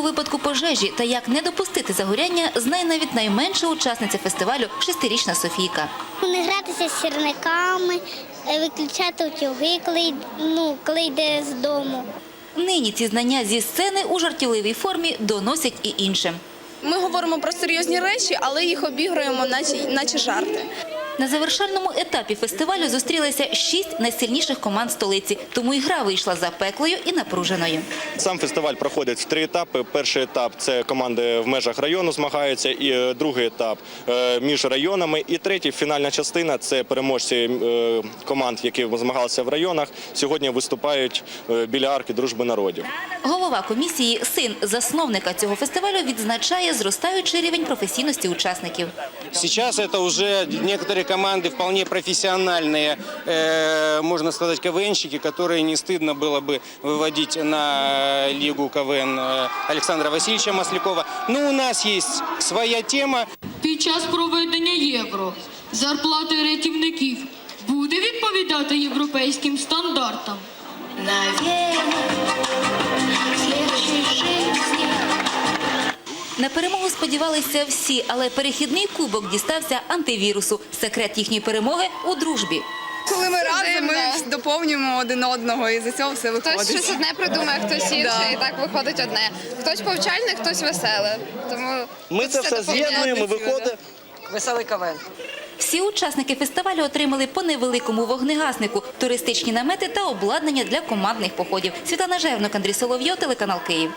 у випадку пожежі та як не допустити загоряння, знає навіть найменша учасниця фестивалю шестирічна Софійка. Не гратися з сірниками, е, виключати утюги, коли, ну, коли йде з дому. Нині ці знання зі сцени у жартівливій формі доносять і іншим. Ми говоримо про серйозні речі, але їх обігруємо, наче, наче жарти. На завершальному етапі фестивалю зустрілися шість найсильніших команд столиці, тому і гра вийшла запеклою і напруженою. Сам фестиваль проходить в три етапи. Перший етап це команди в межах району змагаються, і е, другий етап е, між районами. І третій фінальна частина це переможці е, команд, які змагалися в районах. Сьогодні виступають біля арки дружби народів. Голова комісії, син засновника цього фестивалю, відзначає зростаючий рівень професійності учасників. Сейчас это уже некоторые команды вполне профессиональные, э, можно сказать, КВНщики, которые не стыдно было бы выводить на лигу КВН э, Александра Васильевича Маслякова. Но у нас есть своя тема. Під час проведення євро зарплата рятівників буде відповідати європейським стандартам. На перемогу сподівалися всі, але перехідний кубок дістався антивірусу. Секрет їхньої перемоги у дружбі. Коли ми разом, ми доповнюємо один одного, і за цього все Хтось щось одне придумає, хтось інше, Да. і так виходить одне. Хтось повчальний, хтось веселий. Тому Ми це все з'єднуємо, виходить. Веселий КВН. Всі учасники фестивалю отримали по невеликому вогнегаснику, туристичні намети та обладнання для командних походів. Світлана Жернок, Андрій Соловйов, телеканал Київ.